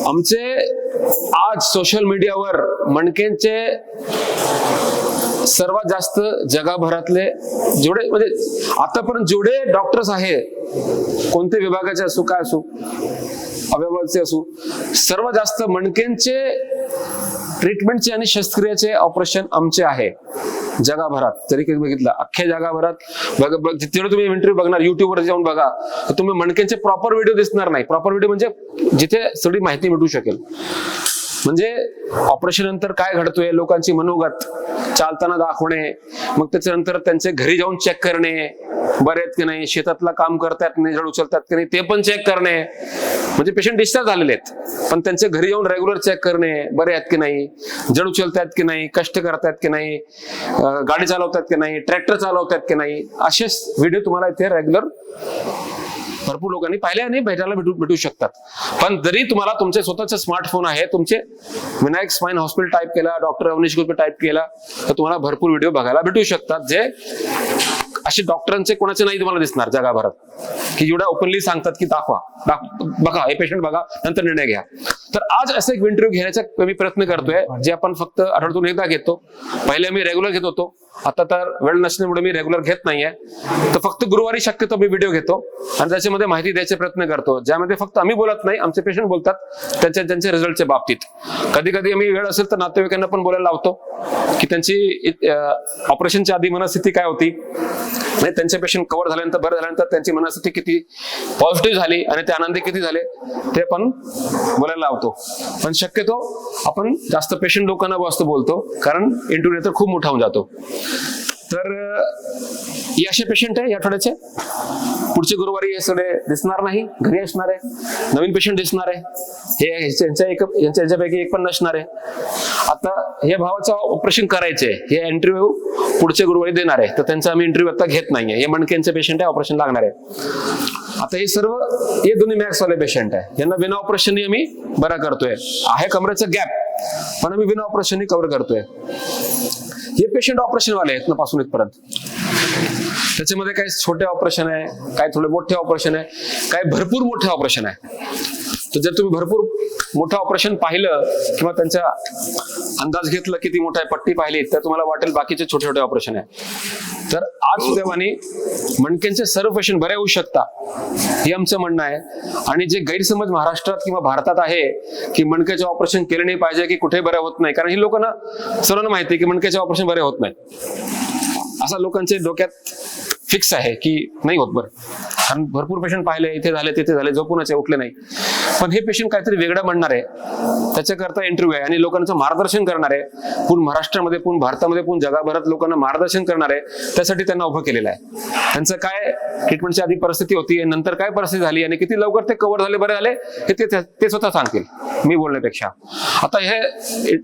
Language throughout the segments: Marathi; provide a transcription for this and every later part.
आमचे आज सोशल मीडियावर मणकेंचे सर्वात जास्त जगाभरातले जेवढे म्हणजे आतापर्यंत जेवढे डॉक्टर्स आहे कोणते विभागाचे असू काय असू अवयवाचे असू सर्वात जास्त मणकेंचे ट्रीटमेंटचे आणि शस्त्रक्रियाचे ऑपरेशन आमचे आहे. जगाभरात जरी काही बघितलं अख्ख्या जगाभरात बघ बघ- तुम्ही इंटरव्ह्यू बघणार युट्यूबवर जाऊन बघा. तर तुम्ही मणकेंचे प्रॉपर व्हिडिओ दिसणार नाही. प्रॉपर व्हिडिओ म्हणजे जिथे सगळी माहिती भेटू शकेल. म्हणजे ऑपरेशन नंतर काय घडतोय लोकांची मनोगत चालताना दाखवणे मग त्याच्यानंतर त्यांचे घरी जाऊन चेक करणे बरे आहेत की नाही शेतातला काम करतायत नाही जड उचलतात की नाही ते पण चेक करणे. म्हणजे पेशंट डिस्चार्ज झालेले आहेत. पण त्यांचे घरी येऊन रेग्युलर चेक करणे बरे आहेत की नाही? जड उचलतायत की नाही? कष्ट करतायत की नाही? गाडी चालवतात की नाही? ट्रॅक्टर चालवतात की नाही? असेच व्हिडिओ तुम्हाला इथे रेग्युलर भरपूर लोकांनी पाहिले आणि भेटायला भेटू भेटू शकतात. पण जरी तुम्हाला तुमचे स्वतःचे स्मार्टफोन आहे तुमचे विनायक स्पाइन हॉस्पिटल टाईप केला डॉक्टर अवनीश गुप्ते टाईप केला तर तुम्हाला भरपूर व्हिडिओ बघायला भेटू शकतात जे असे डॉक्टरांचे कोणाचे नाही तुम्हाला दिसणार जगाभरात. की जेवढ्या ओपनली सांगतात की दाखवा. बघा हे पेशंट बघा नंतर निर्णय घ्या. तर आज असं एक इंटरव्ह्यू घेण्याचा मी प्रयत्न करतोय जे आपण फक्त आठवड्यातून एकदा घेतो. पहिले मी रेग्युलर घेत होतो. आता तर वेळ नसल्यामुळे मी रेग्युलर घेत नाहीये. तर फक्त गुरुवारी शक्यतो मी व्हिडिओ घेतो आणि त्याच्यामध्ये माहिती द्यायचे प्रयत्न करतो. ज्यामध्ये फक्त आम्ही बोलत नाही आमचे पेशंट बोलतात त्यांच्या त्यांच्या रिझल्टच्या बाबतीत. कधी कधी आम्ही वेळ असेल तर नातेवाईकांना पण बोलायला लावतो की त्यांची ऑपरेशनच्या आधी मनस्थिती काय होती? म्हणजे त्यांचे पेशंट कव्हर झाल्यानंतर बरं झाल्यानंतर त्यांची मनस्थिती किती पॉझिटिव्ह झाली आणि ते आनंदी किती झाले ते पण बोलायला लावतो. पण शक्यतो आपण जास्त पेशंट लोकांना जास्त बोलतो कारण इंटरव्ह्यू तर खूप मोठा होऊन जातो. तर हे असे पेशंट आहे या आठवड्याचे? पुढचे गुरुवारी हे सगळे दिसणार नाही घरी असणार आहे नवीन पेशंट दिसणार आहे. हे यांच्या एक यांच्या यांच्यापैकी एक पण नसणार आहे. आता हे भावाचं ऑपरेशन करायचे हे इंटरव्ह्यू पुढच्या गुरुवारी देणार आहे. तर त्यांचा आम्ही इंटरव्ह्यू आता घेत नाहीये. हे मणकेंचे पेशंट आहे ऑपरेशन लागणार आहे. आता हे सर्व हे दोन्ही मॅक्स वाले पेशंट आहे. यांना बिना ऑपरेशन आम्ही बरा करतोय. आहे कमरेचा गॅप पण आम्ही बिना ऑपरेशन कव्हर करतोय. हे पेशंट ऑपरेशन वाले आहेत ना पासून इथपर्यंत. त्याच्यामध्ये काही छोटे ऑपरेशन आहे काही थोडे मोठे ऑपरेशन आहे काही भरपूर मोठे ऑपरेशन आहे. तर जर तुम्ही भरपूर मोठं ऑपरेशन पाहिलं किंवा त्यांचा अंदाज घेतला किती मोठा आहे पट्टी पाहिली तर तुम्हाला वाटेल बाकीचे छोटे छोटे ऑपरेशन आहे. तर आज सुदैवाने मणक्यांचे सर्व पेशंट बरे होऊ शकता हे आमचं म्हणणं आहे. आणि जे गैरसमज महाराष्ट्रात किंवा भारतात आहे की मणक्याचे ऑपरेशन केले नाही पाहिजे की कुठे बरे होत नाही. कारण ही लोकांना सर्वांना माहिती आहे की मणक्याचे ऑपरेशन बरे होत नाही. असा लोकांचे डोक्यात फिक्स आहे की नाही होत बरं. कारण भरपूर पेशंट पाहिले इथे झाले तिथे झाले झोपूनच आहे, उठले नाही. पण हे पेशंट काहीतरी वेगळं म्हणणार. आहे त्याच्याकरता इंटरव्ह्यू आहे आणि लोकांचं मार्गदर्शन करणार. आहे पूर्ण महाराष्ट्रामध्ये पूर्ण भारतामध्ये पूर्ण जगाभरात लोकांना मार्गदर्शन करणार. आहे त्यासाठी त्यांना उभं केलेलं आहे. त्यांचं काय ट्रीटमेंटची आधी परिस्थिती होती नंतर काय परिस्थिती झाली आणि किती लवकर ते कव्हर झाले बरे झाले हे ते ते स्वतः सांगतील मी बोलण्यापेक्षा. आता हे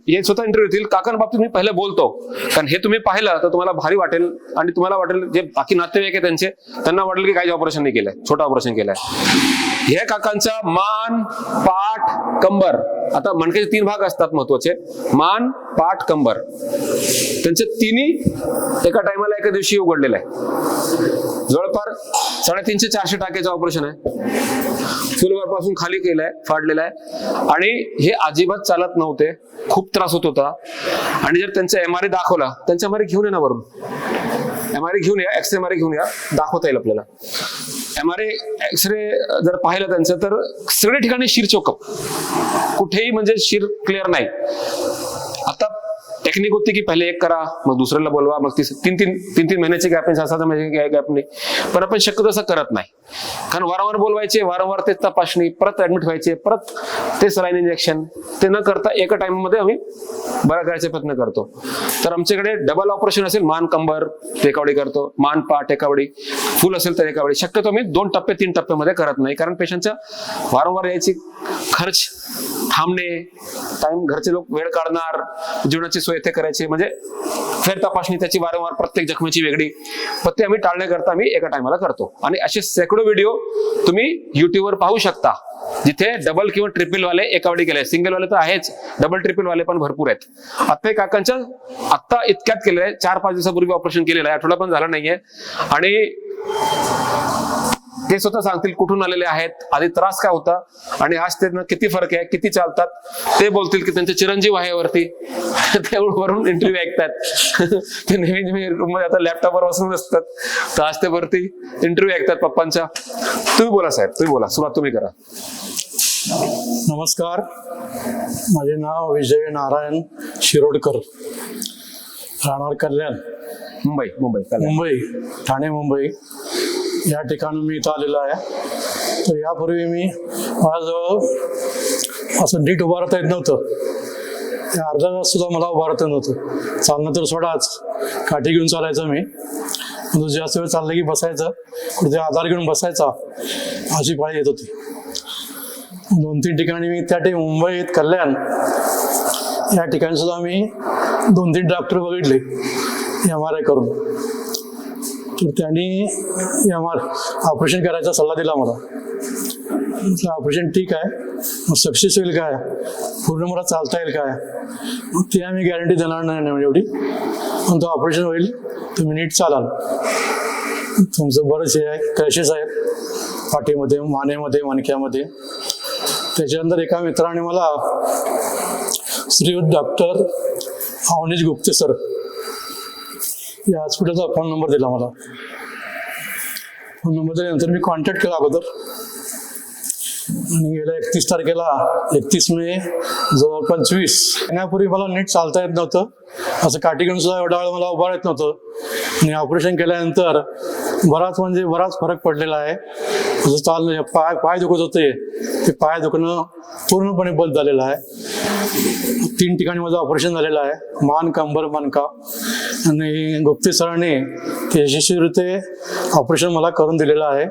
हे स्वतः इंटरव्ह्यू येतील काकांबाबतीत मी पहिले बोलतो. कारण हे तुम्ही पाहिलं तर तुम्हाला भारी वाटेल आणि तुम्हाला वाटेल जे बाकी नातेवाईक आहे त्यांचे त्यांना वाटेल की काही ऑपरेशन नाही केलंय छोटं ऑपरेशन केलंय. हे काकांचा मान पाठ कंबर. आता मणक्याचे तीन भाग असतात महत्त्वाचे. मान पाठ कंबर. त्यांचे तिन्ही एका टायमाला एका दिवशी उघडलेलं आहे. जवळपास साडेतीनशे चारशे टाक्याचं ऑपरेशन आहे. फुलवर पासून खाली केलंय फाडलेलं आहे. आणि हे अजिबात चालत नव्हते. खूप त्रास होत होता. आणि जर त्यांचा एम आर दाखवला त्यांचा एम आर घेऊन ये ना वरून एम आर घेऊन या एक्स एम आर घेऊन या. दाखवता येईल आपल्याला. एम आर एक्सरे जर पाहिलं त्यांचं तर सगळ्या ठिकाणी शिर चोकअप कुठेही म्हणजे शिर क्लिअर नाही. आता टेक्निक होती की पहिले एक करा मग दुसऱ्याला बोलवा मग तीन तीन तीन तीन महिन्याचे गॅप सहा सहा महिन्याची गॅप नाही. पण आपण शक्यतो असं करत नाही. कारण वारंवार बोलवायचे वारंवार ते तपासणी परत ऍडमिट व्हायचे परत ते सलाईन इंजेक्शन ते न करता एका टाइममध्ये आम्ही बरा करायचा प्रयत्न करतो. तर आमच्याकडे डबल ऑपरेशन असेल मान कंबर टेकावडी एकावडी करतो. मान पा एकावडी फुल असेल तर एकावडी शक्यतो मी दोन टप्पे तीन टप्प्यामध्ये करत नाही. कारण पेशंटचा वारंवार यायची खर्च थांबणे टाइम घरचे लोक वेळ काढणार जीवनाची सोय ते करायची म्हणजे फेर तपासणी त्याची वारंवार प्रत्येक जखमेची वेगळी. पण ते आम्ही टाळण्याकरता आम्ही एका टायमाला करतो. आणि असे शेकडो व्हिडिओ तुम्ही युट्यूबवर पाहू शकता. जिथे डबल किंवा ट्रिपल वाले एकावडी केले सिंगल वाले तर आहेच. डबल ट्रिपल वाले पण भरपूर आहेत. आता काकांच्या आत्ता इतक्यात केलेलं आहे. चार पाच दिवसापूर्वी ऑपरेशन केलेलं आहे. आठवडा पण झाला नाहीये. आणि ते स्वतः सांगतील कुठून आलेले आहेत. आधी त्रास काय होता? आणि आज त्यांना किती फरक आहे? किती चालतात? ते बोलतील की त्यांचे चिरंजीव आहे वरती. ते वरून इंटरव्ह्यू ऐकतात ते नेहमी नेहमी रूममध्ये आता लॅपटॉपवर बसून असतात. तर आज ते वरती इंटरव्ह्यू ऐकतात पप्पांच्या. तुम्ही बोला साहेब तुम्ही बोला. सुरुवात तुम्ही करा. नमस्कार. माझे नाव विजय नारायण शिरोडकर. राहणार कल्याण. मुंबई मुंबई. मुंबई ठाणे मुंबई. या ठिकाणी मी इथं आलेलो आहे. तर यापूर्वी मी माझं असं नीट उभारता येत नव्हतं. त्या अर्धा तास सुद्धा मला उभारता येत नव्हतं. चालणं तर सोडाच काठी घेऊन चालायचं मी. पण जास्त वेळ चाललं की बसायचं. कुठे आधार घेऊन बसायचा. अशी पाळी येत होती. दोन तीन ठिकाणी मी त्या ठिकाणी मुंबईत कल्याण या ठिकाणी सुद्धा मी दोन तीन डॉक्टर बघितले एम आर आय करून. तर त्यांनी एम आर ऑपरेशन करायचा सल्ला दिला मला. ऑपरेशन ठीक आहे मग सक्सेस होईल काय? पूर्ण मला चालता येईल काय? मग ते आम्ही गॅरंटी देणार नाही ना म्हणजे एवढी. पण तो ऑपरेशन होईल तुम्ही नीट चालाल. तुमचं बरंच हे आहे क्रॅशेस आहेत. पाठीमध्ये मानेमध्ये मणक्यामध्ये. त्याच्यानंतर एका मित्राने मला श्रीयुत डॉक्टर अवनीश गुप्ते सर या हॉस्पिटलचा फोन नंबर दिला मला. फोन नंबर दिल्यानंतर मी कॉन्टॅक्ट केला अगोदर. गेल्या एकतीस तारखेला. एकतीस मे जवळ पंचवीस येण्यापूर्वी मला नीट चालता येत नव्हतं. असं काठी सुद्धा एवढा वेळ मला उभा येत नव्हतं. आणि ऑपरेशन केल्यानंतर बराच म्हणजे बराच फरक पडलेला आहे. जसं चालणं पाय पाय दुखत होते. ते पाय दुखणं पूर्णपणे बंद झालेलं आहे. तीन ठिकाणी माझं ऑपरेशन झालेलं आहे. मान कंबर मनका आणि गुप्ते सरांनी ते यशस्वीरित्या ऑपरेशन मला करून दिलेलं आहे.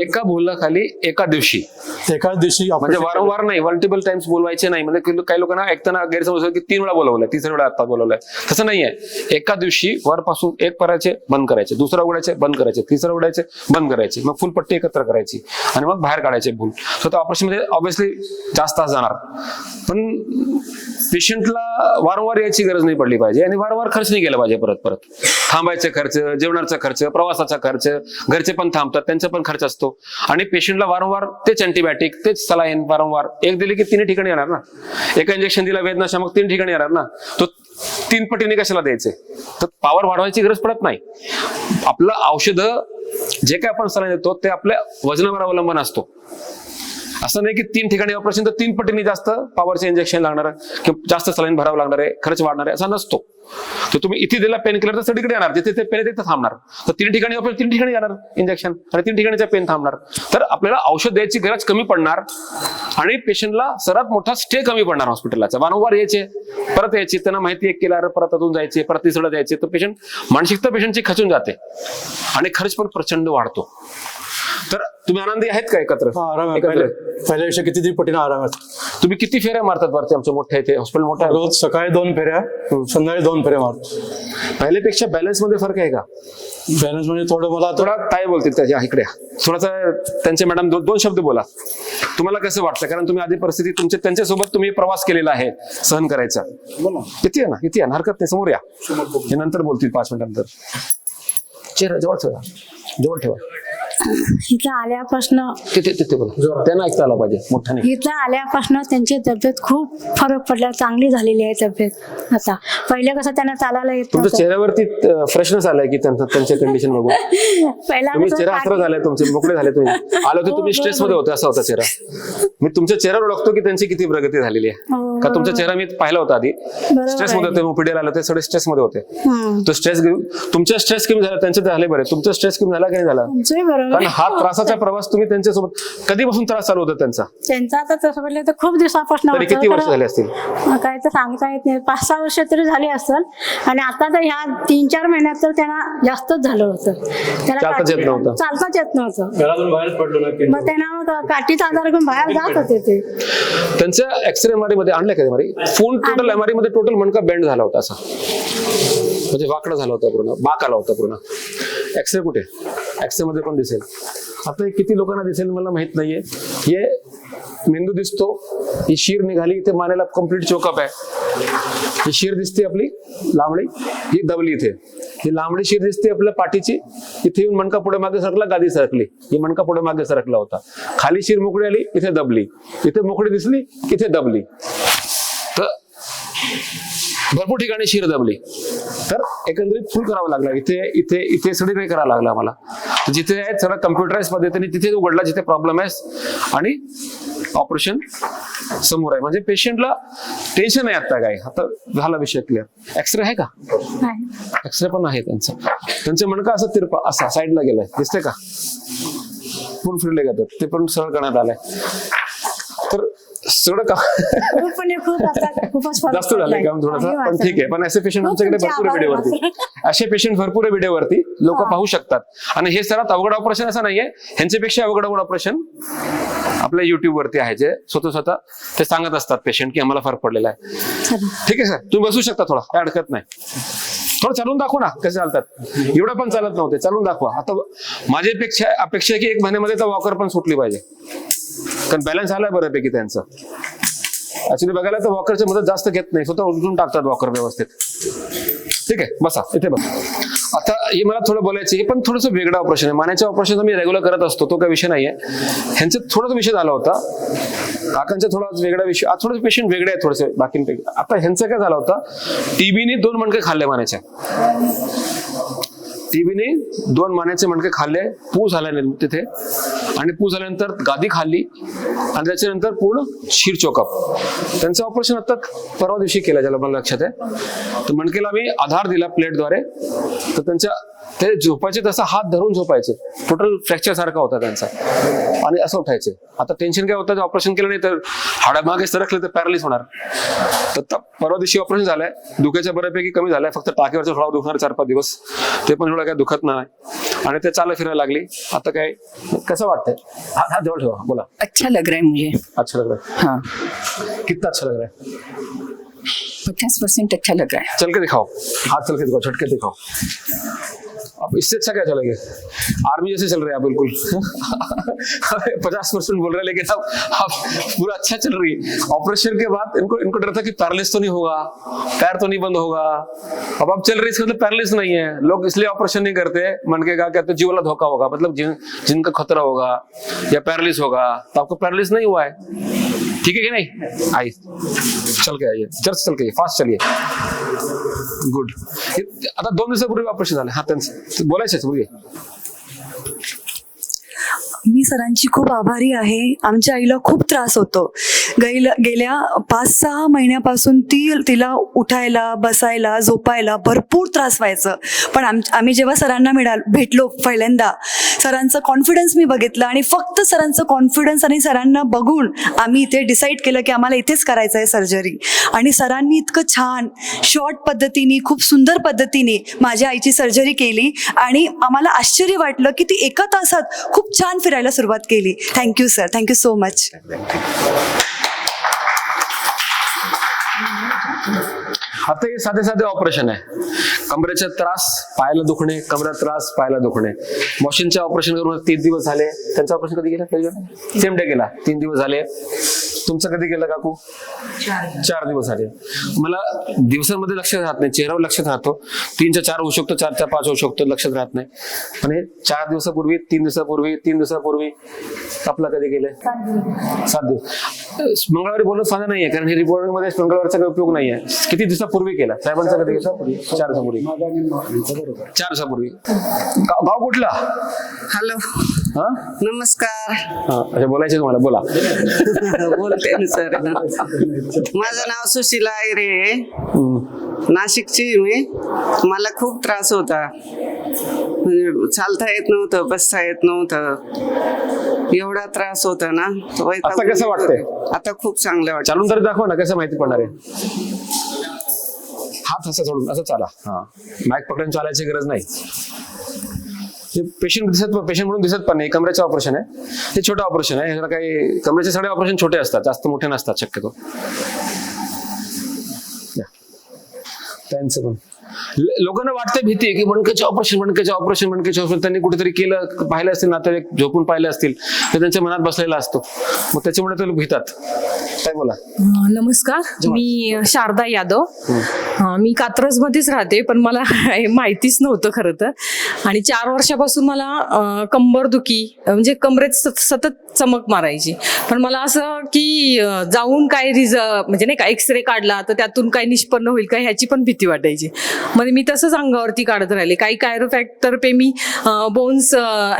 एका बोलण्याखाली एका दिवशी. एकाच दिवशी म्हणजे वारंवार नाही मल्टिपल टाइम्स बोलवायचे नाही. म्हणजे काही लोकांना ऐकताना गैरसमज की तीन वेळा बोलवलंय तिसऱ्या वेळा आता बोलवलंय. तसं नाहीये. एका दिवशी वरपासून एक करायचे बंद करायचे दुसरा उघडायचे बंद करायचे तिसरं उघडायचे बंद करायचे. मग फुल पट्टी एकत्र करायची. आणि मग बाहेर काढायचे भूल. तर ऑपरेशनमध्ये ऑब्विसली जास्त तास जाणार. पण पेशंटला वारंवार यायची गरज नाही पडली पाहिजे. आणि वारंवार खर्च नाही केला पाहिजे परत परत. थांबायचे खर्च जेवणाचा खर्च प्रवासाचा खर्च घरचे पण थांबतात त्यांचा पण खर्च असतो. आणि पेशंटला वारंवार तेच अँटीबायोटिक तेच सलाईन वारंवार. एक दिली की तिन्ही ठिकाणी येणार ना? एका इंजेक्शन दिला वेदनाशामक तीन ठिकाणी येणार ना? तो तीन पटीने कशाला द्यायचे? तर पॉवर वाढवायची गरज पडत नाही. आपलं औषधं जे काय आपण सलाईन देतो ते आपल्या वजनावर अवलंबून असतो. असं नाही की तीन ठिकाणी ऑपरेशन तर तीन पटीने जास्त पॉवरचे इंजेक्शन लागणार आहे किंवा जास्त सलाईन भरावं लागणार आहे खर्च वाढणार आहे असा नसतो. तर तुम्ही इथे दिला पेन किलर तर सगळीकडे येणार. जिथे ते पेन तिथे थांबणार. तर तीन ठिकाणी ऑपरेशन तीन ठिकाणी जाणार इंजेक्शन आणि तीन ठिकाणीचा पेन थांबणार. तर आपल्याला औषध द्यायची गरज कमी पडणार आणि पेशंटला सर्वात मोठा स्टे कमी पडणार हॉस्पिटलचा वारंवार यायचे परत यायचे त्यांना माहिती एक केल्यावर परत अजून जायचे परत तिसरं जायचे तर पेशंट मानसिकता पेशंटची खचून जाते. आणि खर्च पण प्रचंड वाढतो. तर तुम्ही आनंदी आहेत का एकत्र? हा, आराम आहे एकत्र? पहिले पहिल्यापेक्षा किती पटीने आराम आहे तुम्ही किती फेऱ्या मारतात वरती आमच्या मोठ्या इथे? हॉस्पिटल मोठं रोज सकाळी दोन फेऱ्या संध्याकाळी दोन फेऱ्या मारतो. पहिल्यापेक्षा बॅलन्समध्ये फरक आहे का? बॅलन्स म्हणजे थोडं मला थोडा काय बोलतील त्याच्या इकडे. थोडासा त्यांचे मॅडम दोन दोन शब्द बोला. तुम्हाला कसं वाटतं? कारण तुम्ही आधी परिस्थिती तुमच्या त्यांच्यासोबत तुम्ही प्रवास केलेला आहे सहन करायचा. किती आहे ना? किती आहे ना? हरकत नाही. समोर या. हे नंतर बोलतील पाच मिनिटांनंतर. चेहरा जवळ ठेवा. जवळ ठेवा. इथं आल्यापासून तिथे तिथे बोला. त्यांना ऐकता आला पाहिजे मोठ्याने. इथं आल्यापासून त्यांची तब्येत खूप फरक पडला चांगली झालेली आहे तब्येत आता. पहिले कसं त्यांना चालायला येत तुमच्या नव्हतं. चेहऱ्यावरती फ्रेशनेस आलाय की त्यांचं त्यांच्या कंडिशन बघून? पहिला तुम्ही कसं चेहरा काठी- झालाय तुमचे मोकळे झाले तुम्ही. आलो होते हो, तुम्ही स्ट्रेस मध्ये होते असा होता चेहरा. मी तुमच्या चेहऱ्यावर ओळखतो की त्यांची किती प्रगती झालेली आहे. हो, का तुमचा. चेहरा मी पाहिला होता आधी स्ट्रेस मध्ये. होते ओपीडीला आले होते सगळे स्ट्रेस मध्ये होते. तो स्ट्रेस घेऊन तुमचा स्ट्रेस कमी झाला त्यांचे झाले बरे तुमचा स्ट्रेस कमी झाला की नाही झाला कारण. हा त्रासाचा प्रवास तुम्ही त्यांच्यासोबत कधीपासून त्रास चालू होता त्यांचा त्यांचा आता तसं म्हटलं तर खूप दिवसापासून. किती वर्ष झाले असतील काय तर सांगता येत नाही पाच सहा वर्ष तरी झाली असेल आणि आता तर ह्या तीन चार महिन्यात तर त्यांना जास्तच झालं होतं त्याला चालताच काठी- येत नव्हतं. चालताच येत नव्हतं घरातून बाहेर पडलो ना मग त्यांना काठीचा आधार घेऊन बाहेर जात होते ते त्यांच्या एक्सरे मध्ये आणलं का एमआरआय फुल टोटल. एमआरआयमध्ये टोटल मणका बेंड झाला होता असा. म्हणजे वाकडा झाला होता पूर्ण बाक आला होता पूर्ण. एक्सरे कुठे? एक्सरे मध्ये पण दिसेल. आता हे किती लोकांना दिसेल मला माहीत नाहीये. हे मेंदू दिसतो ही शीर निघाली इथे मानेला कंप्लीट चोकअप आहे. ही शीर दिसते आपली लांबडी ही दबली इथे. ही लांबडी शिर दिसते आपल्या पाठीची इथे येऊन मणका पुढे मागे सरकला गादी सरकली. ही मणका पुढे मागे सरकला होता. खाली शिर मोकळी आली इथे दबली. इथे मोकळी दिसली इथे दबली. भरपूर ठिकाणी शिर दबली. तर एकंदरीत फुल करावं लागलं. इथे इथे इथे सगळी नाही करावं लागलं आम्हाला. तर जिथे आहे सगळं कम्प्युटराईज पद्धतीने तिथे उघडला जिथे प्रॉब्लेम आहे आणि ऑपरेशन समोर आहे. म्हणजे पेशंटला टेन्शन आहे आता काय आता झाला विषय क्लिअर एक्सरे आहे का. एक्सरे पण आहे त्यांचं. त्यांचे मणका असं तिरपा असा साईडला गेलाय. दिसते का? पूर्ण फिरले जातात ते पण सरळ करण्यात आलंय. तर खूपच फरक जास्त झालंय. काम थोडंसं? पण ठीक आहे. पण असे पेशंट आमच्याकडे भरपूर व्हिडिओवरती असे पेशंट भरपूर व्हिडिओवरती लोक. पाहू शकतात. आणि हे सर्वात अवघड ऑपरेशन असं नाहीये. ह्यांच्यापेक्षा अवघड अवघड ऑपरेशन आपल्या युट्यूब वरती आहे जे स्वतः स्वतः ते सांगत असतात पेशंट की आम्हाला फरक पडलेला आहे. ठीक आहे सर. तुम्ही बसू शकता थोडा. काय अडकत नाही. थोडं चालून दाखवा ना कसे चालतात. एवढं पण चालत नव्हते. चालून दाखवा. आता माझी अपेक्षा अपेक्षा की एक महिन्यामध्ये तर वॉकर पण सुटली पाहिजे. कारण बॅलन्स आलाय बऱ्यापैकी त्यांचं. ऍक्च्युली बघायला तर वॉकरची मदत जास्त घेत नाही. स्वतः उलटून टाकतात वॉकर व्यवस्थित. ठीक आहे बसा. इथे बसा. आता हे मला थोडं बोलायचं हे पण थोडंसं वेगळं ऑपरेशन आहे. मान्याचे ऑपरेशन मी रेग्युलर करत असतो तो काही विषय नाहीये. ह्यांचा थोडासा विषय झाला होता. काकांचा थोडा वेगळा विषय आज थोडे पेशंट वेगळे आहेत थोडेसे बाकींपैकी. आता ह्यांचं काय झालं होतं टीबीने दोन मणके खाल्ले मानेच्या टीबीने दोन मानेचे मणके खाल्ले पू झाल्या तिथे. आणि पू झाल्यानंतर गादी खाल्ली. आणि त्याच्यानंतर पूर्ण शिर चोकअप त्यांचं ऑपरेशन आता परवा दिवशी केलं ज्याला मला लक्षात आहे. तर मणकेला मी आधार दिला प्लेटद्वारे तर त्यांच्या ते झोपायचे तसा हात धरून झोपायचे. टोटल फ्रॅक्चर सारखा होता त्यांचा. आणि असं उठायचे. आता टेन्शन काय होतं? ऑपरेशन केलं नाही तर हाडामागे सरकले तर पॅरलिस होणार. तर परवा दिवशी ऑपरेशन झालंय. दुखाच्या बऱ्यापैकी कमी झालंय. फक्त टाकेवरचं थोडा दुखणार चार पाच दिवस. ते पण थोडं काय दुखत नाही. आणि ते चालत फिरायला लागली. आता काय? कसं वाटतंय? हात हात जवळ ठेवा. बोला. अच्छा लग रहा है मुझे. अच्छा लग रहा हाँ? है. कितना अच्छा लग रहा है? पचास परसेंट अच्छा लग रहा है. चल के दिखाओ. हाथ चल के दिखाओ. झटके दिखाओ. अब इससे अच्छा क्या चलेंगे? आर्मी जैसे चल रहे हैं बिल्कुल। पचास परसेंट बोल रहे हैं, लेकिन अब अब पूरा अच्छा चल रही है। ऑपरेशन के बाद इनको इनको डर था कि पैरलिस तो नहीं होगा, पैर तो नहीं बंद होगा। अब आप चल रही इसका मतलब पैरलिस नहीं है। लोग इसलिए ऑपरेशन नहीं करते, मन के क्या कहते जीव वाला धोखा होगा। मतलब जिन, जिनका खतरा होगा या पैरलिस होगा तो आपको पैरलिस नहीं हुआ है। ठीक है कि नहीं? आइए, चल के आइए चर्च चल के फास्ट चलिए। गुड आता दोन दिवसापूर्वी ऑपरेशन झालं. हा त्यांचं. बोलायचं बोलूया. मी सरांची खूप आभारी आहे. आमच्या आईला खूप त्रास होतो. गैल गेल्या पाच सहा महिन्यापासून ती तिला उठायला बसायला झोपायला भरपूर त्रास व्हायचं. पण आम आम्ही जेव्हा सरांना मिळाल भेटलो पहिल्यांदा सरांचं कॉन्फिडन्स मी बघितलं आणि फक्त सरांचं कॉन्फिडन्स आणि सरांना बघून आम्ही इथे डिसाईड केलं की आम्हाला इथेच करायचं आहे सर्जरी आणि सरांनी इतकं छान शॉर्ट पद्धतीने खूप सुंदर पद्धतीने माझ्या आईची सर्जरी केली आणि आम्हाला आश्चर्य वाटलं की ती एका तासात खूप छान फिरायला सुरुवात केली. Thank you sir thank you so much आता हे साधे साधे ऑपरेशन आहे. कमरेचा त्रास पायाला दुखणे कमरेचा त्रास पायाला दुखणे. मॉशिनचे ऑपरेशन करून तीन दिवस झाले. त्यांचं ऑपरेशन कधी गेलं सेम डे गेला तीन दिवस झाले. तुमचं कधी गेलं काकू? चार दिवस. झाले. मला दिवसांमध्ये लक्षात राहत नाही चेहऱ्यावर लक्षात राहतो. तीनच्या चार होऊ शकतो चारच्या पाच होऊ शकतो लक्षात राहत नाही. पण हे चार दिवसापूर्वी तीन दिवसापूर्वी तीन दिवसापूर्वी आपला कधी गेले सात दिवस. मंगळवारी बोलणं साधं नाहीये कारण हे रिपोर्टिंगमध्ये मंगळवारचा काही उपयोग नाहीये. किती दिवसापूर्वी केला? साहेबांचा कधी केला चार दिवसापूर्वी. चार दिवसापूर्वी. गाव गाव कुठला? हॅलो. नमस्कार. अच्छा बोलायचे तुम्हाला बोला. बोलते ना सर माझं नाव सुशीला आयरे आहे. नाशिकची आहे मी. मला खूप त्रास होता. म्हणजे चालता येत नव्हतं बसता येत नव्हतं. एवढा त्रास होता ना. आता कसं वाटतंय? आता खूप चांगलं वाटतं चालून तरी दाखवा ना कसं माहिती पडणार आहे? हात असं सोडून असं चाला. हा. माईक पकडून चालायची गरज नाही. पेशंट दिसत पेशंट म्हणून दिसत पण नाही कमरेचं ऑपरेशन आहे. हे छोटं ऑपरेशन आहे. ह्याला काही कमरेचे सगळे ऑपरेशन छोटे असतात जास्त मोठे नसतात शक्यतो. या. त्यांचं पण लोकांना वाटते भीती की मणक्याचे ऑपरेशन मणक्याचे ऑपरेशन मणक्याचे ऑपरेशन त्यांनी कुठेतरी केलं पाहिलं असतील नातेवाईक झोपून पाहिले असतील तर त्यांच्या मनात बसलेला असतो. मग त्याच्यामुळे ते लोक भीतात. काय बोला. नमस्कार. मी शारदा यादव. मी कात्रजमध्येच राहते पण मला माहितीच नव्हतं खरं तर. आणि चार वर्षापासून मला कंबरदुखी म्हणजे कमरेत सत- सतत चमक मारायची. पण मला असं की जाऊन काय रिझ म्हणजे नाही का एक्सरे काढला तर त्यातून काय निष्पन्न होईल का ह्याची पण भीती वाटायची. मग मी तसंच अंगावरती काढत राहिले. काही कायरोफॅक्ट तर्फे मी बोन्स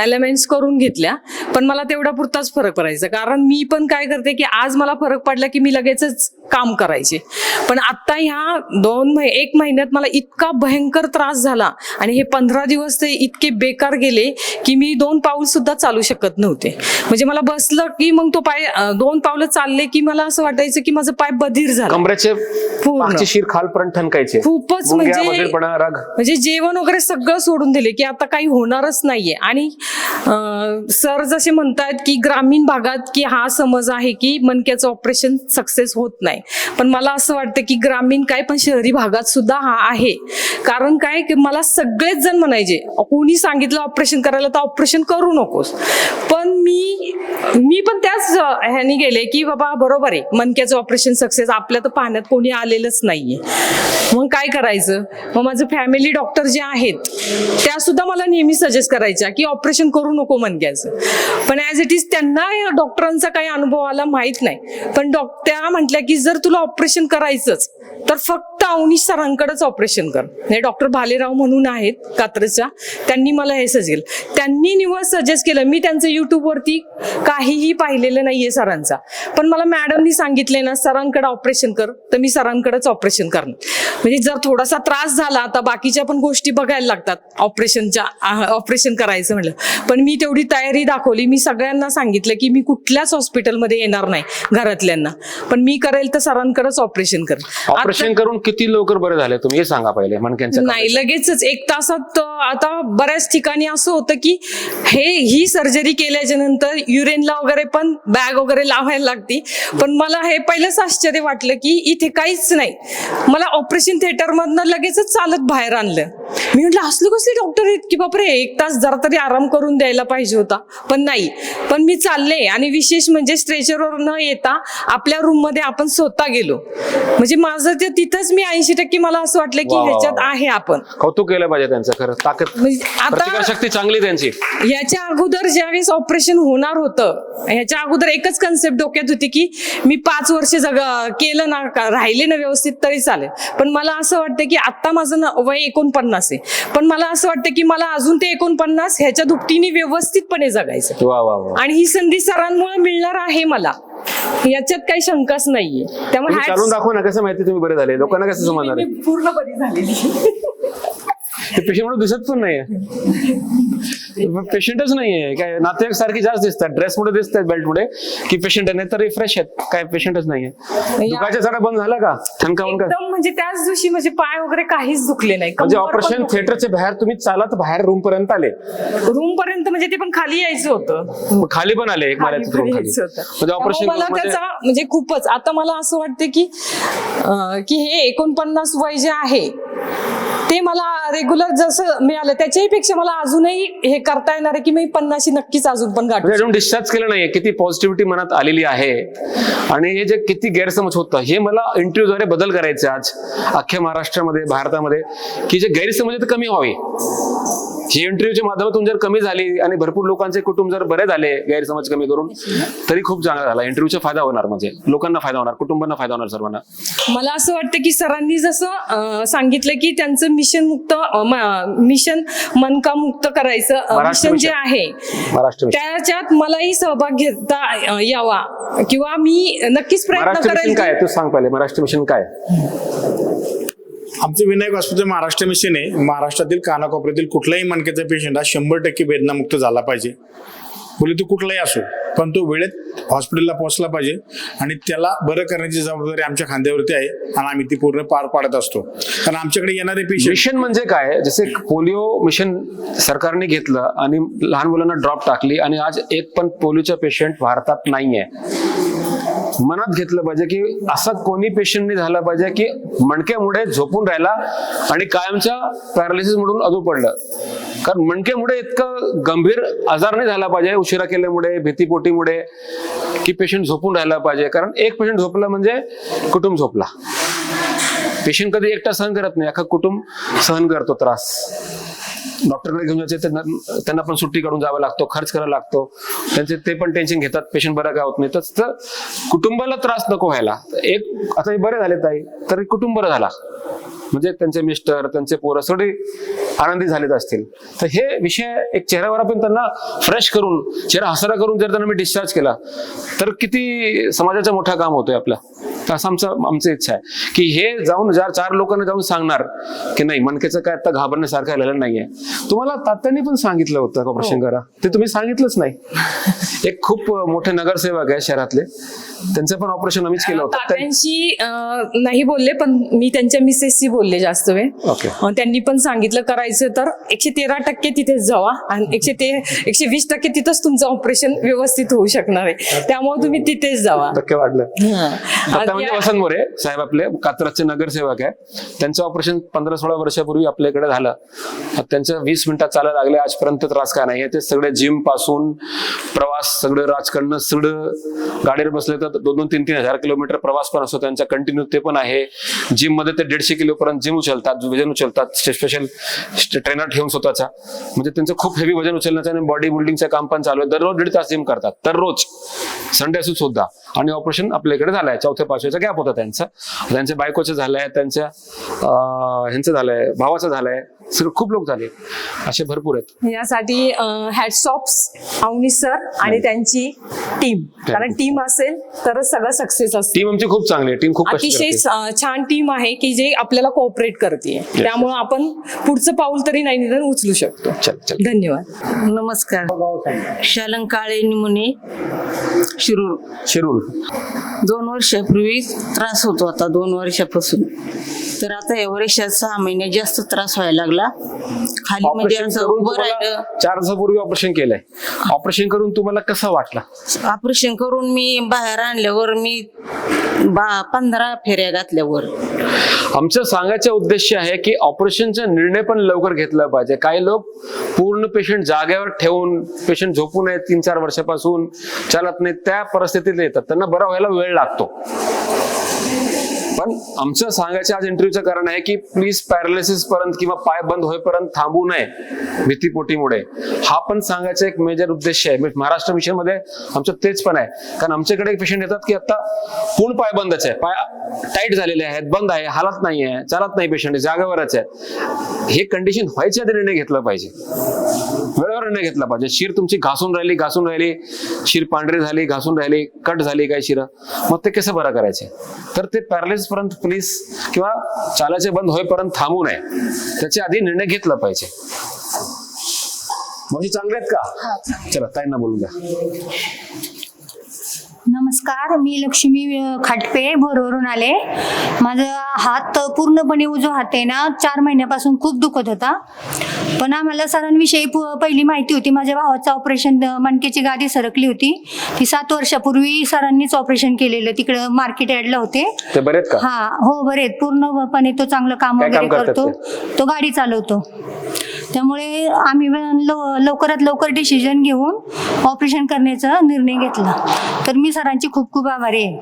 एलिमेंट्स करून घेतल्या. पण मला तेवढा पुरताच फरक पडायचा. कारण मी पण काय करते की आज मला फरक पडला की मी लगेचच काम करायचे. पण आता ह्या दोन महि एक महिन्यात मला इतका भयंकर त्रास झाला आणि हे पंधरा दिवस ते इतके बेकार गेले की मी दोन पाऊल सुद्धा चालू शकत नव्हते. म्हणजे मला बसलं की मग तो पाय दोन पावलं चालले की मला असं वाटायचं की माझं पाय बधीर झाला. कमरेचे पूर्ण. मागची शिर खालपर्यंत ठणकायचे. खूपच म्हणजे- म्हणजे राग. म्हणजे जेवण वगैरे सगळं सोडून दिले की आता काही होणारच नाहीये. आणि सर जसे म्हणतात की ग्रामीण भागात की हा समज आहे की मनक्याचं ऑपरेशन सक्सेस होत नाही. पण मला असं वाटतं की ग्रामीण काय पण शहरी भागात सुद्धा हा आहे. कारण काय की मला सगळेच जण म्हणायचे कोणी सांगितलं ऑपरेशन करायला तर ऑपरेशन करू नकोस. पण मी मी पण त्याच ह्याने ह्यानी गेले की बाबा बरोबर आहे. मनक्याचं ऑपरेशन सक्सेस आपल्या तर पाहण्यात कोणी आलेलंच नाहीये. मग काय करायचं? मग माझं फॅमिली डॉक्टर जे आहेत त्या सुद्धा मला नेहमी सजेस्ट करायच्या की ऑपरेशन करू नको मणक्याचं पण ॲज इट इज त्यांना डॉक्टरांचा काही अनुभव आला माहीत नाही. पण डॉक्टर त्या म्हटल्या की जर तुला ऑपरेशन करायचंच तर फक्त अवनीश सरांकडेच ऑपरेशन कर. हे डॉक्टर भालेराव म्हणून आहेत कात्रच्या त्यांनी मला हे सजेल त्यांनी निवड सजेस्ट केलं. मी त्यांचं युट्यूबवरती काहीही पाहिलेलं नाहीये सरांचा. पण मला मॅडमनी सांगितले ना सरांकडे ऑपरेशन कर तर मी सरांकडेच ऑपरेशन करणार. म्हणजे जर थोडासा त्रास झाला आता बाकीच्या पण गोष्टी बघायला लागतात. ऑपरेशनच्या ऑपरेशन करायचं म्हणलं. पण मी तेवढी तयारी दाखवली. मी सगळ्यांना सांगितलं की मी कुठल्याच हॉस्पिटलमध्ये येणार नाही घरातल्यांना. पण मी करेल तर सरांकडेच ऑपरेशन कर ऑपरेशन करून किती लवकर बरे झाले तुम्ही? हे सांगा पहिले नाही लगेचच. एक तासात आता बऱ्याच ठिकाणी असं होतं की हे ही सर्जरी केल्याच्यानंतर युरेनला वगैरे पण बॅग वगैरे लावायला लागती. पण मला हे पहिलंच आश्चर्य वाटलं की इथे काहीच नाही. मला ऑपरेशन थिएटर मधनं लगेचच चालत बाहेर आणलं. मी म्हटलं असले कसले डॉक्टर आहेत की बापरे एक तास जरा तरी आराम करून द्यायला पाहिजे होता. पण नाही. पण मी चालले आणि विशेष म्हणजे स्ट्रेचरवर न येता आपल्या रूममध्ये आपण स्वतः गेलो. म्हणजे माझं ते तिथंच मी ऐंशी टक्के मला असं वाटलं की वा, वा, वा. ह्याच्यात आहे आपण. कौतुक केलं पाहिजे त्यांचं खरं. ताकद. म्हणजे आता शक्ती चांगली त्यांची. याच्या अगोदर ज्यावेळेस ऑपरेशन होणार होतं ह्याच्या अगोदर एकच कन्सेप्ट डोक्यात होती की मी पाच वर्ष जग केलं ना राहिले ना व्यवस्थित तरी चालेल. पण मला असं वाटतं की आता माझं ना वय एकोणपन्नास आहे. पण मला असं वाटतं की मला अजून ते एकोणपन्नास ह्याच्या दुपटीने व्यवस्थितपणे जगायचं वा वा वा. आणि ही संधी सरांमुळे मिळणार आहे मला. याच्यात काही शंकाच नाहीये. त्यामुळे तुम्ही चालून दाखवा ना कसं माहिती तुम्ही बरे झाले? लोकांना कसं समजणार मी पूर्ण बरी झालेली ते पेशंट म्हणून दिसत पण नाहीये. पेशंटच नाहीये. काय नातेवाईक सारखी जास्त दिसतात. ड्रेस मध्ये दिसतात बेल्टमध्ये. की पेशंट नाही तर रिफ्रेश आहेत. काय पेशंटच नाहीये. दुखाच्या चढा बंद झाला का? थनकावून का? एकदम म्हणजे त्याच दिवशी म्हणजे पाय वगैरे काहीच दुखले नाही. म्हणजे ऑपरेशन. थिएटरच्या बाहेर तुम्ही चालत बाहेर रूम पर्यंत आले. रूम पर्यंत म्हणजे ते पण खाली यायचं होतं. खाली पण आले एक. म्हणजे ऑपरेशन मला त्याचा म्हणजे खूपच आता मला असं वाटतं की की हे एकोणपन्नास वय जे आहे ते मला रेग्युलर जसं मिळालं त्याच्याही पेक्षा मला अजूनही हे करता येणार आहे की मी पन्नाशी नक्कीच अजून पण गाठू म्हणजे अजून डिस्चार्ज केलं नाहीये किती पॉझिटिव्हिटी मनात आलेली आहे. आणि हे जे किती गैरसमज होतं हे मला इंटरव्ह्यूद्वारे बदल करायचे आज अख्ख्या महाराष्ट्रामध्ये भारतामध्ये की जे गैरसमज आहेत ते कमी व्हावे. ही इंटरव्ह्यूच्या माध्यमातून जर कमी झाली आणि भरपूर लोकांचे कुटुंब जर बरे झाले गैरसमज कमी करून तरी खूप चांगला झाला. इंटरव्ह्यूचा फायदा होणार म्हणजे. लोकांना फायदा होणार कुटुंबांना फायदा होणार सर्वांना. मला असं वाटतं की सरांनी जसं सांगितलं की त्यांचं मिशन मुक्त मिशन मनका मुक्त करायचं मिशन जे. आहे. त्याच्यात मलाही सहभाग घेता यावा. किंवा मी नक्कीच प्रयत्न करेल काय तू सांग पहिले महाराष्ट्र मिशन काय आमचं विनायक हॉस्पिटल महाराष्ट्र मिशन आहे. महाराष्ट्रातील कानाकोपऱ्यातील कुठलाही मणक्याचा पेशंट हा शंभर टक्के वेदनामुक्त झाला पाहिजे. बोले तो कुठलाही असो पण तो वेळेत हॉस्पिटलला पोहोचला पाहिजे आणि त्याला बरं करण्याची जबाबदारी आमच्या खांद्यावरती आहे आणि आम्ही ती पूर्ण पार पाडत असतो. कारण आमच्याकडे येणारे पेशंट मिशन म्हणजे काय? जसे पोलिओ मिशन सरकारने घेतलं आणि लहान मुलांना ड्रॉप टाकली आणि आज एक पण पोलिओचा पेशंट भारतात नाहीये. मनात घेतलं पाहिजे की असं कोणी पेशंटने झालं पाहिजे की मणक्यामुळे झोपून राहिला आणि कायमच्या पॅरालिसिस म्हणून अजून पडलं. कारण मणक्यामुळे इतकं गंभीर आजार नाही झाला पाहिजे उशिरा केल्यामुळे भीतीपोटीमुळे की पेशंट झोपून राहिला पाहिजे. कारण एक पेशंट झोपला म्हणजे कुटुंब झोपला. पेशंट कधी एकटा सहन करत नाही अख्खा कुटुंब सहन करतो त्रास. डॉक्टरकडे घेऊन जायचे त्यांना त्यांना पण सुट्टी काढून जावं लागतो खर्च करावा लागतो. त्यांचे ते पण टेन्शन घेतात पेशंट बरा काय होत नाही. तर- तर कुटुंबाला त्रास नको व्हायला. एक आता हे बरे झाले ताई तर कुटुंब बरं झाला. म्हणजे त्यांचे मिस्टर त्यांचे पोरं सगळे आनंदी झालेत असतील. तर हे विषय एक चेहऱ्यावर आपण त्यांना फ्रेश करून चेहरा हसरा करून जर त्यांना मी डिस्चार्ज केला तर किती समाजाचा मोठा काम होतोय आपला. तर असं आमचं आमची इच्छा आहे. की हे जाऊन ज्या चार लोकांना जाऊन सांगणार की नाही मनकेचं काय आता घाबरण्यासारखं झालेलं नाहीये. तुम्हाला तात्यांनी पण सांगितलं होतं ऑपरेशन करा ते तुम्ही सांगितलंच नाही. एक खूप मोठे नगरसेवक आहे शहरातले. त्यांचं पण ऑपरेशन आम्हीच केलं होतं. त्या- तात्यांशी अं, नाही बोलले पण मी त्यांच्या मिसेसशी बोलले जास्त वेळ. त्यांनी पण सांगितलं करायचं तर एकशे तेरा टक्के तिथेच जावा आणि एकशे ते एकशे वीस टक्के तिथंच तुमचं ऑपरेशन व्यवस्थित होऊ शकणार आहे. त्यामुळे तुम्ही तिथेच जावा. टक्के वाढलं. हं. म्हणजे वसंत मोरे साहेब आपले कात्रजचे नगरसेवक आहे त्यांचं ऑपरेशन पंधरा सोळा वर्षापूर्वी आपल्याकडे झालं. त्यांचं वीस मिनिटात चालायला लागले. आजपर्यंत त्रास काय नाही. ते सगळे जिमपासून प्रवास सगळं राजकारण सगळं गाडीवर बसले तर दोन दोन तीन तीन हजार किलोमीटर प्रवास पण असतो. त्यांचा कंटिन्यू ते पण आहे. जिममध्ये ते दीडशे किलो पर्यंत जिम उचलतात वजन उचलतात. स्पेशल ट्रेनर ठेवून स्वतःचा. म्हणजे त्यांचं खूप हेवी वजन उचलण्याचं आणि बॉडी बिल्डिंगचं काम पण चालू आहे. दररोज दीड तास जिम करतात. दररोज. संडे असून सुद्धा. आणि ऑपरेशन आपल्याकडे झालंय. चौथ्या पाचव्याचा गॅप होता त्यांचा. त्यांच्या बायकोचं झालंय. त्यांच्या ह्यांचं झालंय. भावाचं झालंय. सगळं खूप लोक झाले. असे भरपूर आहेत. यासाठी हॅटसॉप्स अवनी सर आणि त्यांची टीम कारण टीम असेल तरच सगळं सक्सेस असते. टीम आमची खूप चांगली आहे. टीम खूप अतिशय छान टीम आहे की जे आपल्याला कोऑपरेट करते. त्यामुळे आपण पुढचं पाऊल तरी नाही निदान उचलू शकतो. चल चल. धन्यवाद. नमस्कार. शालन काळे निमुने. शिरूर. शिरूर. दोन वर्षापूर्वी त्रास होतो आता दोन वर्षापासून. तर आता या वर्षात सहा महिने जास्त त्रास व्हायला लागला. खाली म्हणजे असं करून उभं तुम्हाला राहिलं. चार दिवसापूर्वी ऑपरेशन केलंय. ऑपरेशन करून तुम्हाला कसं वाटलं? ऑपरेशन करून मी बाहेर आणल्यावर मी बा पंधरा फेऱ्या घातल्यावर. आमचं सांगायचा उद्देश आहे की ऑपरेशनचा निर्णय पण लवकर घेतला पाहिजे. काही लोक पूर्ण पेशंट जागेवर ठेवून पेशंट झोपू नये तीन चार वर्षापासून चालत नाही त्या परिस्थितीत येतात. त्यांना बरं व्हायला वेळ लागतो. पण आमचं सांगायचं आज इंटरव्ह्यूचं कारण आहे की प्लीज पॅरालिसिस पर्यंत किंवा पाय बंद होईपर्यंत थांबू नये भीतीपोटीमुळे. हा पण सांगायचा एक मेजर उद्देश आहे. म्हणजे महाराष्ट्र मिशनमध्ये आमचं तेच पण आहे. कारण आमच्याकडे पेशंट येतात की आता पूर्ण पाय बंदच आहे. पाय टाईट झालेले आहेत बंद आहे हालत नाही आहे चालत नाही पेशंट जागेवरच आहे. हे कंडिशन व्हायच्या आधी निर्णय घेतला पाहिजे. वेळेवर निर्णय घेतला पाहिजे. शिर तुमची घासून राहिली घासून राहिली. शिर पांढरी झाली घासून राहिली कट झाली काय शिर? मग ते कसं बरं करायचे? तर ते पॅरालिस पर्यंत पोलीस किंवा चालायचे बंद होईपर्यंत थांबू नये. त्याच्या आधी निर्णय घेतला पाहिजे. म्हणजे चांगले आहेत का? चला ताईंना बोलून द्या. नमस्कार मी लक्ष्मी खाटपे भोरवरून आले. माझा हात पूर्णपणे उजवा हात आहे ना चार महिन्यापासून खूप दुखत होता. पण आम्हाला सरांविषयी पहिली माहिती होती माझ्या भावाचं ऑपरेशन अ, मणक्याची गादी सरकली होती. ती सात वर्षापूर्वी सरांनीच ऑपरेशन केलेलं तिकडं मार्केट यार्डला होते. हा हो बरे आहेत. पूर्णपणे तो चांगलं काम वगैरे करतो. तो गाडी चालवतो. त्यामुळे आम्ही लव- लवकरात लवकर डिसिजन घेऊन ऑपरेशन करण्याचा निर्णय घेतला. तर मी सरांची खूप खूप आभारी आहे.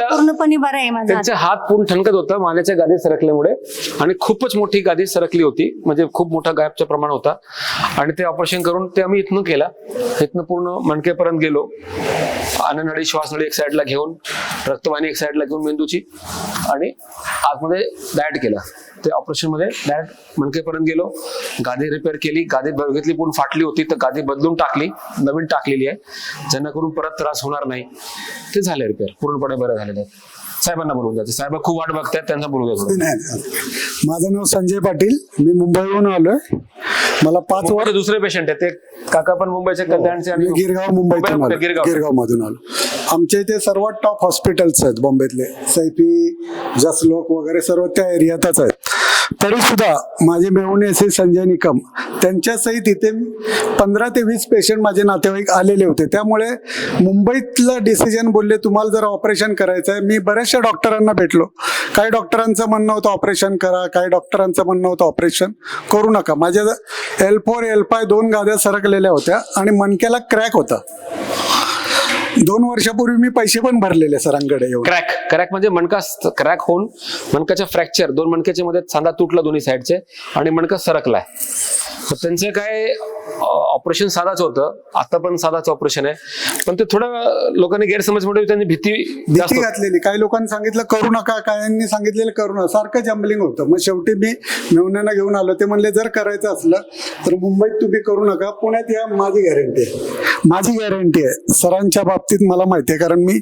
पूर्णपणे बरा आहे माझा. त्यांचे हात पूर्ण ठणकत होतं मानेच्या गादी सरकल्यामुळे. आणि खूपच मोठी गादी सरकली होती म्हणजे खूप मोठा गायबचं प्रमाण होता. आणि ते ऑपरेशन करून ते आम्ही इथनं केला. इथनं पूर्ण मणकेपर्यंत गेलो. अन्ननळी श्वासनळी एक साईडला घेऊन रक्तवाहिनी एक साईडला घेऊन मेंदूची. आणि आतमध्ये डायट केलं. ते ऑपरेशनमध्ये डायरेक्ट मणकेपर्यंत गेलो. गादी रिपेअर केली. गादी बघितली पूर्ण फाटली होती तर गादी बदलून टाकली. नवीन टाकलेली आहे. जेणेकरून परत त्रास होणार नाही. ते झाले रिपेअर पूर्णपणे बरे झालेले आहेत साहेबांना बोलून द्यायचं साहेब खूप वाट बघतायत त्यांना बोलू माझं नाव संजय पाटील. मी मुंबईहून आलोय. मला पाच मुंबईचे दुसरे पेशंट आहेत. ते काका पण मुंबईचे कल्याणचे आणि गिरगाव मुंबईतून मुंबई- गिरगाव मधून आलो आमच्या इथे सर्वात टॉप हॉस्पिटल्स आहेत बॉम्बेतले. सैफी जसलोक वगैरे सर्व त्या एरियातच आहेत. तरी सुद्धा माझे मेहुणे असे संजय निकम त्यांच्यासहित इथे पंधरा ते वीस पेशंट माझे नातेवाईक आलेले होते. त्यामुळे मुंबईतलं डिसिजन बोलले तुम्हाला जर ऑपरेशन करायचं आहे मी बऱ्याचशा डॉक्टरांना भेटलो. काही डॉक्टरांचं म्हणणं होतं ऑपरेशन करा. काही डॉक्टरांचं म्हणणं होतं ऑपरेशन करू नका. माझ्या एल फोर एल फाय दोन गाद्या सरकलेल्या होत्या आणि मणक्याला क्रॅक होता. दोन वर्षापूर्वी मी पैसे पण भरलेले सरांकडे येऊन. क्रॅक क्रॅक म्हणजे मणका क्रॅक होऊन मणकाच्या फ्रॅक्चर दोन मणक्याच्या मध्ये सांधा तुटला दोन्ही साईडचे आणि मणका सरकलाय. तर त्यांचे काय ऑपरेशन साधाच होतं. आता पण साधाच ऑपरेशन आहे. पण ते थोडं लोकांनी गैरसमजमध्ये त्यांनी भीती जास्त भीती घातलेली. काही लोकांनी सांगितलं करू नका. काहींनी सांगितलेलं करू नका. सारखं जम्बलिंग होतं. मग शेवटी मी मेवण्यांना घेऊन आलो. ते म्हणले जर करायचं असलं तर मुंबईत तुम्ही करू नका. पुण्यात या माझी गॅरंटी आहे. माझी गॅरंटी आहे. सरांच्या बाबतीत मला माहिती आहे. कारण मी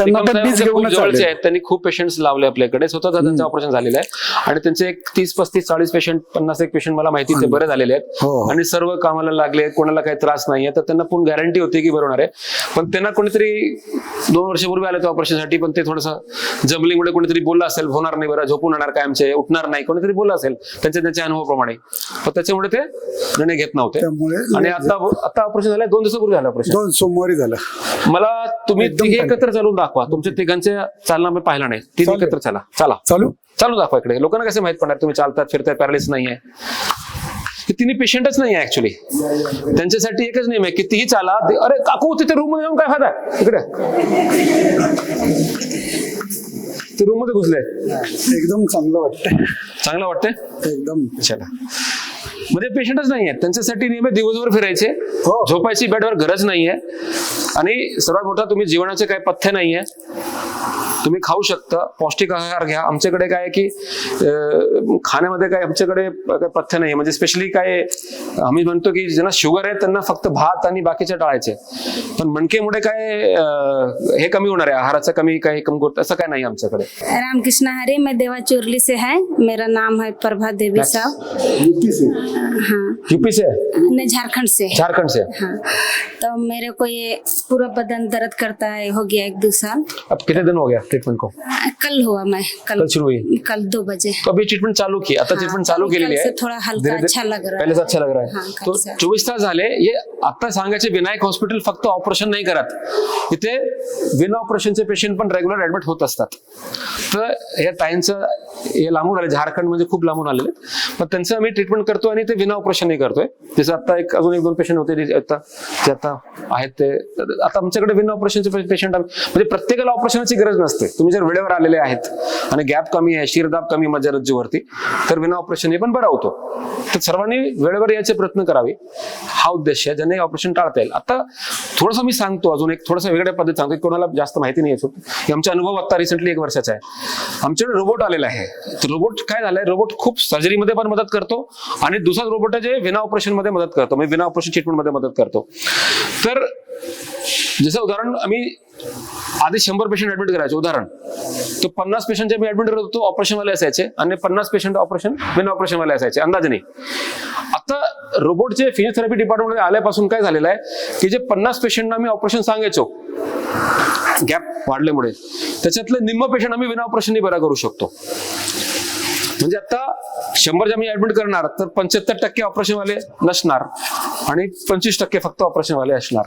त्यांना पण घेऊनच जवळचे आहेत. त्यांनी खूप पेशंट्स लावले आपल्याकडे. स्वतः त्यांचं ऑपरेशन झालेलं आहे. आणि त्यांचे एक तीस पस्तीस चाळीस पेशंट पन्नास एक पेशंट मला माहिती ते बरे झालेले आहेत. हो, हो. आणि सर्व कामाला लागले कोणाला काही त्रास नाहीये तर त्यांना पण गॅरंटी होती की बरं होणार आहे. पण त्यांना कोणीतरी दोन वर्षापूर्वी आले होते ऑपरेशनसाठी पण ते थोडंसं जम्बलिंगमुळे कोणीतरी बोललं असेल होणार नाही बरं झोपून येणार काय आमचे उठणार नाही. कोणीतरी बोललं असेल त्यांच्या त्यांच्या अनुभवाप्रमाणे पण त्याच्यामुळे ते निर्णय घेत नव्हते. त्यामुळे आणि आता आता ऑपरेशन झालंय दोन दिवसापूर्वी झालं ऑपरेशन. दोन सोमवारी झालं. मला तुम्ही तिघे. एकत्र चालून दाखवा. तुमच्या तिघांचे चालना मी पाहिला नाही. तिघे चालेल. एकत्र चला. चला. चालू? चालू दाखवा इकडे. लोकांना कसे माहीत पडणार? तुम्ही चालतात फिरताय पॅरालिस नाहीये. हे तिन्ही पेशंटच नाही आहे ऍक्च्युली त्यांच्यासाठी एकच नियम आहे कितीही चाला. अरे काकू तिथे रूममध्ये काय फायदा? इकडे. ते रूममध्ये घुसले. एकदम चांगलं वाटतंय. चांगलं वाटतंय? एकदम. चला. म्हणजे पेशंटच नाही आहेत. त्यांच्यासाठी आहे दिवसभर फिरायचे. हो. झोपायची बेडवर गरज नाहीये. आणि सर्वात मोठा तुम्ही जीवनाचे काही पथ्य नाहीये. तुम्ही खाऊ शकता पौष्टिक आहार घ्या. आमच्याकडे काय की खाण्यामध्ये काय आमच्याकडे पथ्य नाही म्हणजे स्पेशली काय आम्ही म्हणतो की ज्यांना शुगर आहे त्यांना फक्त भात आणि बाकीचे टाळायचे पण मणकेमुळे काय हे कमी होणार आहे. आहाराचं कमी काही कमकुवत असं काय नाही आमच्याकडे. रामकृष्ण हरे मैं देवा चोरली से है. मेरा नाम है प्रभा देवी साहब. युपी से? हाँ. यूपी से? नहीं झारखंड से. झारखंड से? हाँ. तो मेरे को ये पूरा बदन दर्द करता है हो गया एक दो साल. अब कितने दिन हो गया? ट्रीटमेंट को कल हुआ मैं कल कल शुरू हुई कल दो बजे. तो अभी ट्रीटमेंट चालू की? आता हाँ, ट्रीटमेंट चालू केलेली कल आहे थोड़ा हल्का अच्छा लग रहा पहले से है। अच्छा लग रहा हाँ, है तो। चोवीस तास झाले हे आता सांगायचे विनायक हॉस्पिटल फक्त ऑपरेशन नाही करत. इथे विना ऑपरेशनचे पेशंट पण रेग्युलर ऍडमिट होत असतात. तर हे ताईंचं हे लांबून आले झारखंड म्हणजे खूप लांबून आलेले पण त्यांचं आम्ही ट्रीटमेंट करतो आणि ते विना ऑपरेशन नाही करतोय. जसं आता एक अजून एक दोन पेशंट होते आता जे आता आहेत ते. आता आमच्याकडे विना ऑपरेशनचे पेशंट म्हणजे प्रत्येकाला ऑपरेशनची गरज नसते. तुम्ही जर वेळेवर आलेले आहेत आणि गॅप कमी आहे शिरदाब कमी आहे मज्जा रज्जूवरती तर विना ऑपरेशन हे पण बरा होतो. तर सर्वांनी वेळेवर याचे प्रयत्न करावे. हा उद्देश आहे. ज्याने ऑपरेशन टाळता येईल. आता थोडंसं मी सांगतो अजून एक थोडंसं वेगळ्या पद्धत सांगतो. कोणाला जास्त माहिती नाही येतो आमचा अनुभव आता रिसेंटली एक वर्षाचा आहे. आमच्याकडे रोबोट आलेला आहे. रोबोट काय झालाय? रोबोट खूप सर्जरीमध्ये पण मदत करतो आणि दुसरा रोबोट आहे जे विना ऑपरेशनमध्ये मदत करतो. म्हणजे विना ऑपरेशन ट्रीटमेंटमध्ये मदत करतो. तर जसं उदाहरण आम्ही आधी शंभर पेशंट ऍडमिट करायचे उदाहरण. तो पन्नास पेशंटचे मी ऍडमिट करत होतो ऑपरेशन वाले असायचे आणि पन्नास पेशंट ऑपरेशन बिना ऑपरेशन वाले असायचे अंदाजाने आता रोबोटचे फिजिओथेरपी डिपार्टमेंट आल्यापासून काय झालेलं आहे की जे पन्नास पेशंटना आम्ही ऑपरेशन सांगायचो गॅप वाढल्यामुळे त्याच्यातले निम्म पेशंट आम्ही विना ऑपरेशनही बरा करू शकतो. म्हणजे आता शंभर जे आम्ही ऍडमिट करणार तर पंच्याहत्तर टक्के ऑपरेशन वाले नसणार आणि पंचवीस टक्के फक्त ऑपरेशन वाले असणार.